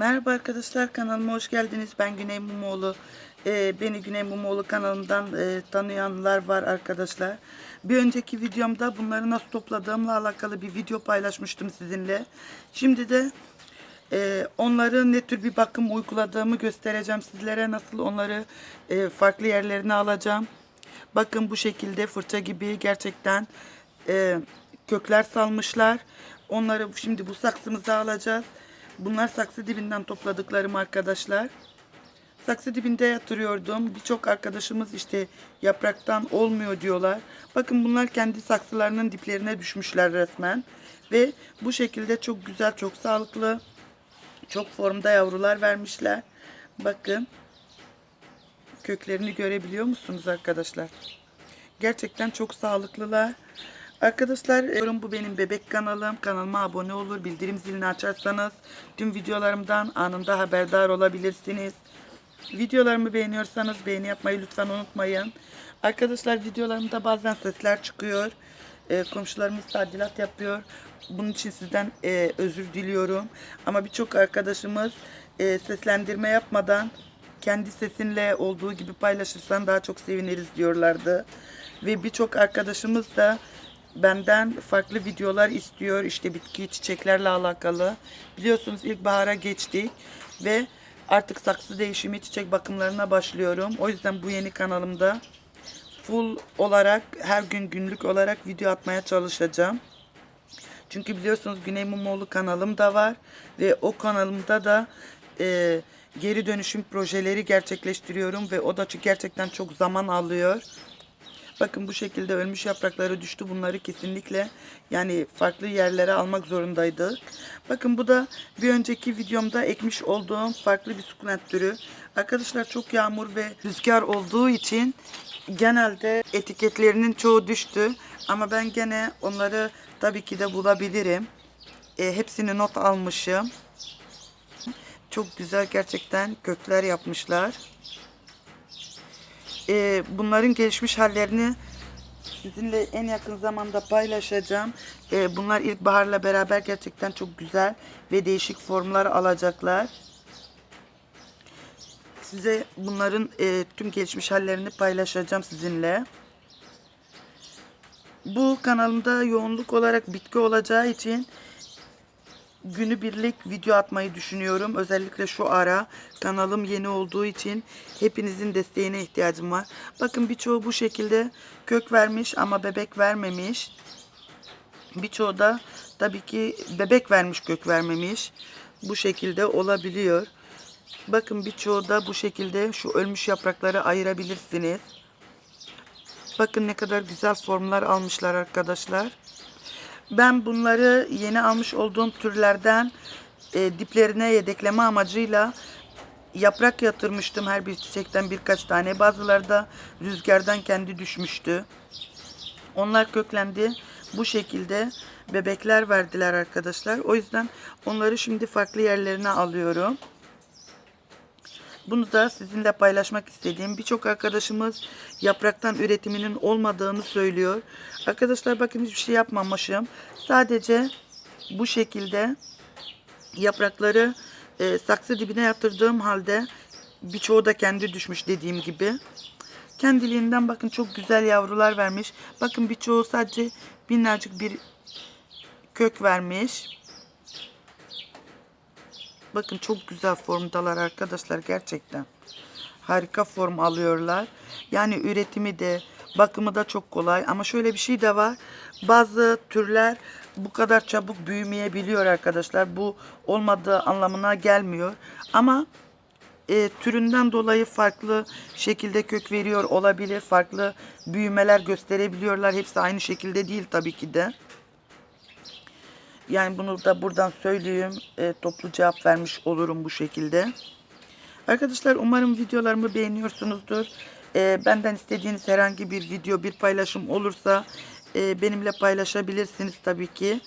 Merhaba arkadaşlar kanalıma hoş geldiniz. Ben Güney Mumoğlu. Ee, beni Güney Mumoğlu kanalından e, tanıyanlar var arkadaşlar. Bir önceki videomda bunları nasıl topladığımla alakalı bir video paylaşmıştım sizinle. Şimdi de e, onları ne tür bir bakım uyguladığımı göstereceğim sizlere. Nasıl onları e, farklı yerlerine alacağım. Bakın bu şekilde fırça gibi gerçekten e, kökler salmışlar. Onları şimdi bu saksımıza alacağız. Bunlar saksı dibinden topladıklarım arkadaşlar. Saksı dibinde yatırıyordum. Birçok arkadaşımız işte yapraktan olmuyor diyorlar. Bakın bunlar kendi saksılarının diplerine düşmüşler resmen. Ve bu şekilde çok güzel, çok sağlıklı, çok formda yavrular vermişler. Bakın köklerini görebiliyor musunuz arkadaşlar? Gerçekten çok sağlıklılar. Arkadaşlar e, bu benim bebek kanalım. Kanalıma abone olur, bildirim zilini açarsanız tüm videolarımdan anında haberdar olabilirsiniz. Videolarımı beğeniyorsanız beğeni yapmayı lütfen unutmayın. Arkadaşlar videolarımda bazen sesler çıkıyor. E, komşularımız tadilat yapıyor. Bunun için sizden e, özür diliyorum. Ama birçok arkadaşımız e, seslendirme yapmadan kendi sesinle olduğu gibi paylaşırsan daha çok seviniriz diyorlardı. Ve birçok arkadaşımız da benden farklı videolar istiyor. İşte bitki çiçeklerle alakalı. Biliyorsunuz ilkbahara geçtik ve artık saksı değişimi çiçek bakımlarına başlıyorum. O yüzden bu yeni kanalımda full olarak her gün günlük olarak video atmaya çalışacağım. Çünkü biliyorsunuz Güney Mumoğlu kanalım da var ve o kanalımda da e, geri dönüşüm projeleri gerçekleştiriyorum ve o da gerçekten çok zaman alıyor. Bakın bu şekilde ölmüş yaprakları düştü. Bunları kesinlikle yani farklı yerlere almak zorundaydık. Bakın bu da bir önceki videomda ekmiş olduğum farklı bir sukulent türü. Arkadaşlar çok yağmur ve rüzgar olduğu için genelde etiketlerinin çoğu düştü. Ama ben gene onları tabii ki de bulabilirim. E, hepsini not almışım. Çok güzel gerçekten kökler yapmışlar. Ee, bunların gelişmiş hallerini sizinle en yakın zamanda paylaşacağım. Ee, bunlar ilkbaharla beraber gerçekten çok güzel ve değişik formlar alacaklar. Size bunların e, tüm gelişmiş hallerini paylaşacağım sizinle. Bu kanalımda yoğunluk olarak bitki olacağı için günübirlik video atmayı düşünüyorum. Özellikle şu ara kanalım yeni olduğu için hepinizin desteğine ihtiyacım var. Bakın birçoğu bu şekilde kök vermiş ama bebek vermemiş. Birçoğu da tabii ki bebek vermiş kök vermemiş. Bu şekilde olabiliyor. Bakın birçoğu da bu şekilde şu ölmüş yaprakları ayırabilirsiniz. Bakın ne kadar güzel formlar almışlar arkadaşlar. Ben bunları yeni almış olduğum türlerden e, diplerine yedekleme amacıyla yaprak yatırmıştım her bir çiçekten birkaç tane. Bazıları da rüzgardan kendi düşmüştü. Onlar köklendi. Bu şekilde bebekler verdiler arkadaşlar. O yüzden onları şimdi farklı yerlerine alıyorum. Bunu da sizinle paylaşmak istediğim birçok arkadaşımız yapraktan üretiminin olmadığını söylüyor. Arkadaşlar bakın hiçbir şey yapmamışım. Sadece bu şekilde yaprakları e, saksı dibine yatırdığım halde birçoğu da kendi düşmüş dediğim gibi. Kendiliğinden bakın çok güzel yavrular vermiş. Bakın birçoğu sadece minnacık bir kök vermiş. Bakın çok güzel formdalar arkadaşlar gerçekten. Harika form alıyorlar. Yani üretimi de bakımı da çok kolay. Ama şöyle bir şey de var. Bazı türler bu kadar çabuk büyümeyebiliyor arkadaşlar. Bu olmadığı anlamına gelmiyor. Ama e, türünden dolayı farklı şekilde kök veriyor olabilir. Farklı büyümeler gösterebiliyorlar. Hepsi aynı şekilde değil tabii ki de. Yani bunu da buradan söyleyeyim. E, toplu cevap vermiş olurum bu şekilde. Arkadaşlar umarım videolarımı beğeniyorsunuzdur. E, benden istediğiniz herhangi bir video, bir paylaşım olursa e, benimle paylaşabilirsiniz tabii ki.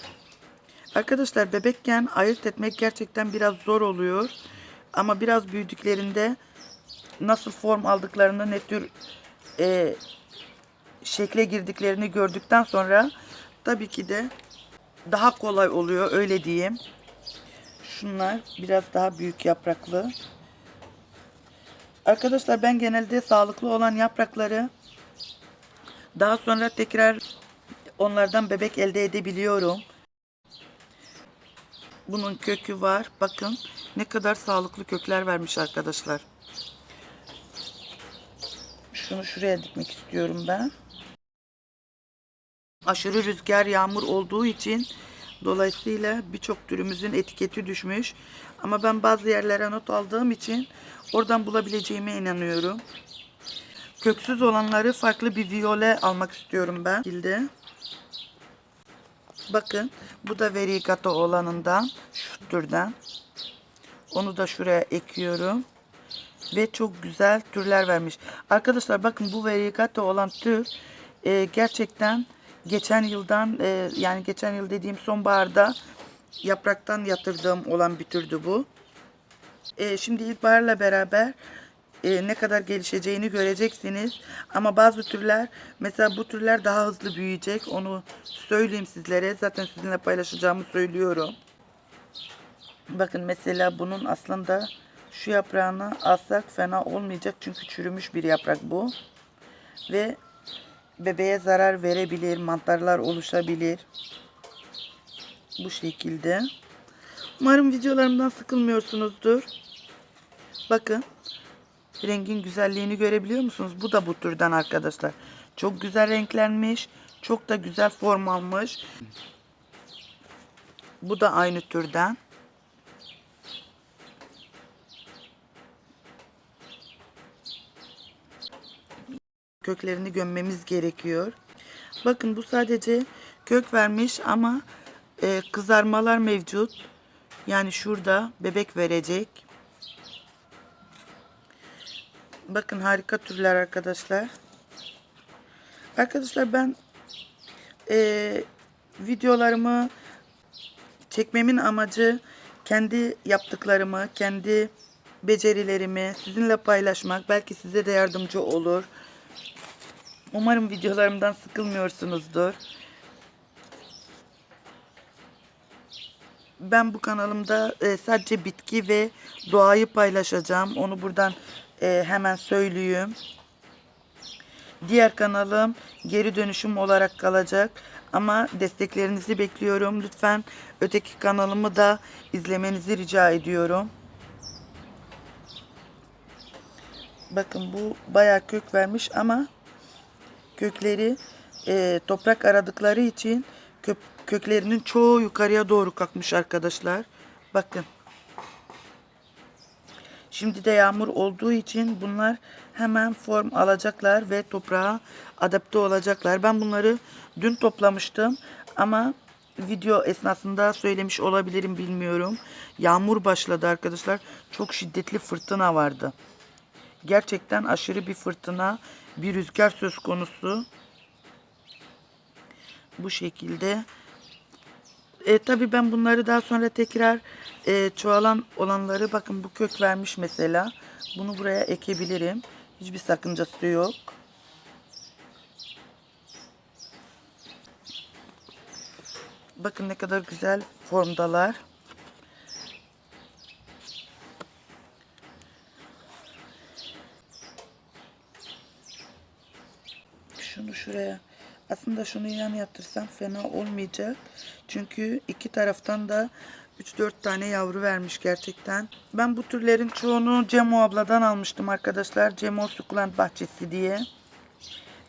Arkadaşlar bebekken ayırt etmek gerçekten biraz zor oluyor. Ama biraz büyüdüklerinde nasıl form aldıklarını, ne tür e, şekle girdiklerini gördükten sonra tabii ki de daha kolay oluyor öyle diyeyim. Şunlar biraz daha büyük yapraklı. Arkadaşlar ben genelde sağlıklı olan yaprakları daha sonra tekrar onlardan bebek elde edebiliyorum. Bunun kökü var. Bakın ne kadar sağlıklı kökler vermiş arkadaşlar. Şunu şuraya dikmek istiyorum ben. Aşırı rüzgar, yağmur olduğu için dolayısıyla birçok türümüzün etiketi düşmüş. Ama ben bazı yerlere not aldığım için oradan bulabileceğime inanıyorum. Köksüz olanları farklı bir viyole almak istiyorum ben. Şekilde. Bakın bu da verigato olanından şu türden. Onu da şuraya ekiyorum. Ve çok güzel türler vermiş. Arkadaşlar bakın bu verigato olan tür e, gerçekten geçen yıldan e, yani geçen yıl dediğim sonbaharda yapraktan yatırdığım olan bir türdü bu. E, şimdi ilkbaharla beraber e, ne kadar gelişeceğini göreceksiniz. Ama bazı türler mesela bu türler daha hızlı büyüyecek. Onu söyleyeyim sizlere. Zaten sizinle paylaşacağımı söylüyorum. Bakın mesela bunun aslında şu yaprağını alsak fena olmayacak. Çünkü çürümüş bir yaprak bu. Ve bebeğe zarar verebilir. Mantarlar oluşabilir. Bu şekilde. Umarım videolarımdan sıkılmıyorsunuzdur. Bakın. Rengin güzelliğini görebiliyor musunuz? Bu da bu türden arkadaşlar. Çok güzel renklenmiş. Çok da güzel form almış. Bu da aynı türden. Köklerini gömmemiz gerekiyor. Bakın bu sadece kök vermiş ama e, kızarmalar mevcut. Yani şurada bebek verecek. Bakın harika türler arkadaşlar. Arkadaşlar ben e, videolarımı çekmemin amacı kendi yaptıklarımı, kendi becerilerimi sizinle paylaşmak. Belki size de yardımcı olur. Umarım videolarımdan sıkılmıyorsunuzdur. Ben bu kanalımda e, sadece bitki ve doğayı paylaşacağım. Onu buradan e, hemen söyleyeyim. Diğer kanalım geri dönüşüm olarak kalacak. Ama desteklerinizi bekliyorum. Lütfen öteki kanalımı da izlemenizi rica ediyorum. Bakın bu bayağı kök vermiş ama kökleri e, toprak aradıkları için kö köklerinin çoğu yukarıya doğru kalkmış arkadaşlar. Bakın. Şimdi de yağmur olduğu için bunlar hemen form alacaklar ve toprağa adapte olacaklar. Ben bunları dün toplamıştım ama video esnasında söylemiş olabilirim bilmiyorum. Yağmur başladı arkadaşlar. Çok şiddetli fırtına vardı. Gerçekten aşırı bir fırtına, bir rüzgar söz konusu. Bu şekilde. E, tabii ben bunları daha sonra tekrar e, çoğalan olanları bakın bu kök vermiş mesela. Bunu buraya ekebilirim. Hiçbir sakıncası yok. Bakın ne kadar güzel formdalar. Şunu şuraya. Aslında şunu yan yatırsam fena olmayacak. Çünkü iki taraftan da 3-4 tane yavru vermiş gerçekten. Ben bu türlerin çoğunu Cemo abladan almıştım arkadaşlar. Cemo Sukulent Bahçesi diye.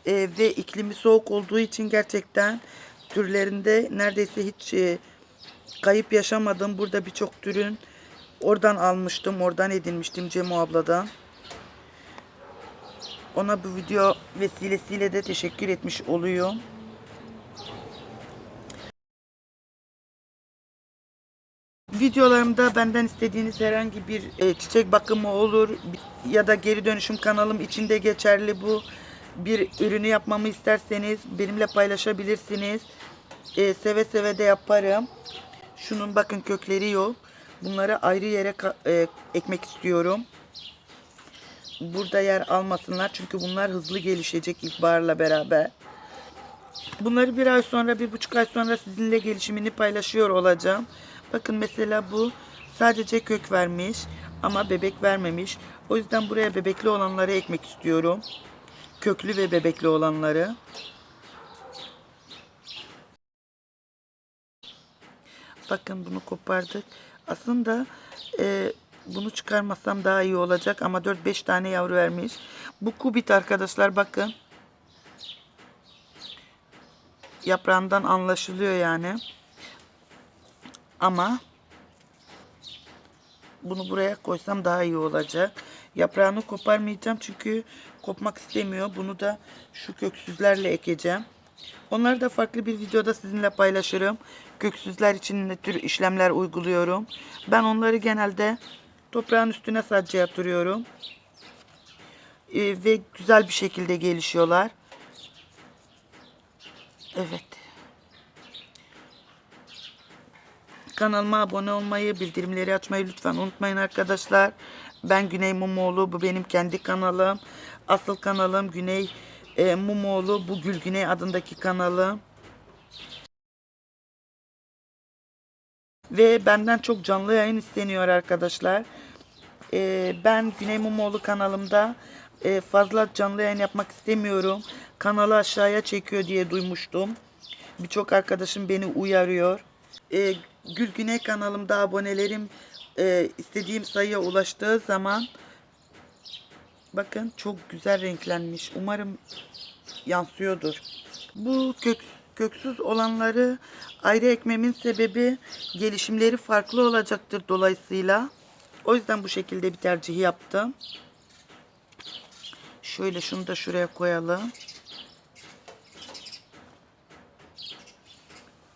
Ee, ve iklimi soğuk olduğu için gerçekten türlerinde neredeyse hiç e, kayıp yaşamadım. Burada birçok türün oradan almıştım. Oradan edinmiştim Cemo abladan. Ona bu video vesilesiyle de teşekkür etmiş oluyorum. Videolarımda benden istediğiniz herhangi bir e, çiçek bakımı olur ya da geri dönüşüm kanalım içinde geçerli bu bir ürünü yapmamı isterseniz benimle paylaşabilirsiniz. E, seve seve de yaparım. Şunun bakın kökleri yok. Bunları ayrı yere e, ekmek istiyorum burada yer almasınlar. Çünkü bunlar hızlı gelişecek ilkbaharla beraber. Bunları bir ay sonra, bir buçuk ay sonra sizinle gelişimini paylaşıyor olacağım. Bakın mesela bu Sadece kök vermiş ama bebek vermemiş. O yüzden buraya bebekli olanları ekmek istiyorum. Köklü ve bebekli olanları. Bakın bunu kopardık. Aslında e, bunu çıkarmasam daha iyi olacak ama 4-5 tane yavru vermiş. Bu kubit arkadaşlar bakın. Yaprağından anlaşılıyor yani. Ama bunu buraya koysam daha iyi olacak. Yaprağını koparmayacağım çünkü kopmak istemiyor. Bunu da şu köksüzlerle ekeceğim. Onları da farklı bir videoda sizinle paylaşırım. Köksüzler için ne tür işlemler uyguluyorum. Ben onları genelde toprağın üstüne sadece yatırıyorum. Ee, ve güzel bir şekilde gelişiyorlar. Evet. Kanalıma abone olmayı, bildirimleri açmayı lütfen unutmayın arkadaşlar. Ben Güney Mumoğlu. Bu benim kendi kanalım. Asıl kanalım Güney e, Mumoğlu. Bu Gül Güney adındaki kanalım. Ve benden çok canlı yayın isteniyor arkadaşlar. E, ben Güney Mumoğlu kanalımda e, fazla canlı yayın yapmak istemiyorum. Kanalı aşağıya çekiyor diye duymuştum. Birçok arkadaşım beni uyarıyor. E, Gül Güney kanalımda abonelerim e, istediğim sayıya ulaştığı zaman bakın çok güzel renklenmiş. Umarım yansıyordur. Bu kök, köksüz olanları ayrı ekmemin sebebi gelişimleri farklı olacaktır dolayısıyla. O yüzden bu şekilde bir tercih yaptım. Şöyle şunu da şuraya koyalım.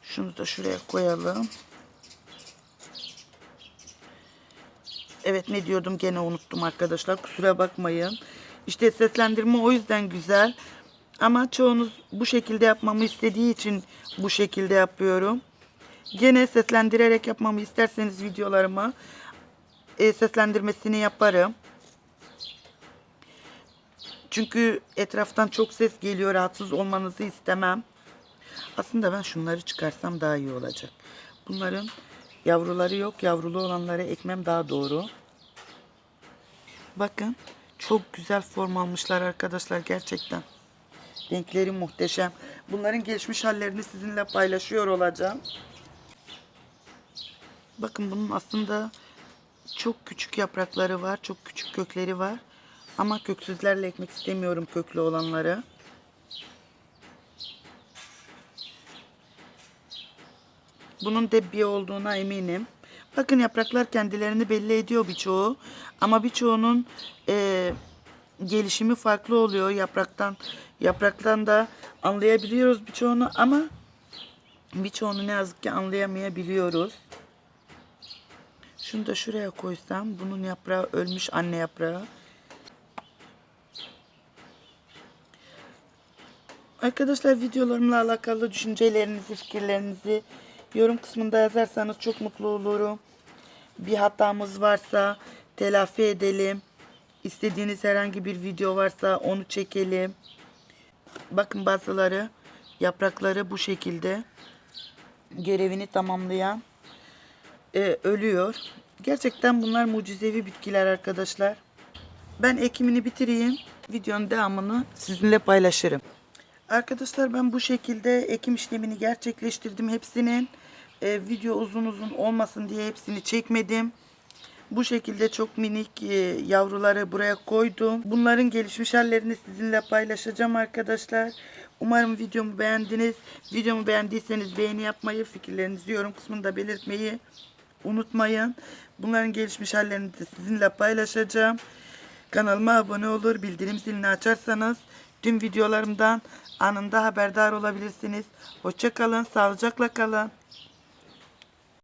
Şunu da şuraya koyalım. Evet ne diyordum gene unuttum arkadaşlar. Kusura bakmayın. İşte seslendirme o yüzden güzel. Ama çoğunuz bu şekilde yapmamı istediği için bu şekilde yapıyorum. Gene seslendirerek yapmamı isterseniz videolarımı e, seslendirmesini yaparım. Çünkü etraftan çok ses geliyor. Rahatsız olmanızı istemem. Aslında ben şunları çıkarsam daha iyi olacak. Bunların yavruları yok. Yavrulu olanları ekmem daha doğru. Bakın çok güzel form almışlar arkadaşlar gerçekten. Renkleri muhteşem. Bunların gelişmiş hallerini sizinle paylaşıyor olacağım. Bakın bunun aslında çok küçük yaprakları var. Çok küçük kökleri var. Ama köksüzlerle ekmek istemiyorum köklü olanları. Bunun debbiye olduğuna eminim. Bakın yapraklar kendilerini belli ediyor birçoğu. Ama birçoğunun e, gelişimi farklı oluyor yapraktan. Yapraktan da anlayabiliyoruz birçoğunu ama birçoğunu ne yazık ki anlayamayabiliyoruz. Şunu da şuraya koysam. Bunun yaprağı ölmüş anne yaprağı. Arkadaşlar videolarımla alakalı düşüncelerinizi, fikirlerinizi yorum kısmında yazarsanız çok mutlu olurum. Bir hatamız varsa telafi edelim. İstediğiniz herhangi bir video varsa onu çekelim. Bakın bazıları yaprakları bu şekilde görevini tamamlayan e, ölüyor. Gerçekten bunlar mucizevi bitkiler arkadaşlar. Ben ekimini bitireyim. Videonun devamını sizinle paylaşırım. Arkadaşlar ben bu şekilde ekim işlemini gerçekleştirdim. Hepsinin e, video uzun uzun olmasın diye hepsini çekmedim. Bu şekilde çok minik e, yavruları buraya koydum. Bunların gelişmiş hallerini sizinle paylaşacağım arkadaşlar. Umarım videomu beğendiniz. Videomu beğendiyseniz beğeni yapmayı, fikirlerinizi yorum kısmında belirtmeyi unutmayın. Bunların gelişmiş hallerini de sizinle paylaşacağım. Kanalıma abone olur, bildirim zilini açarsanız tüm videolarımdan anında haberdar olabilirsiniz. Hoşçakalın, sağlıcakla kalın.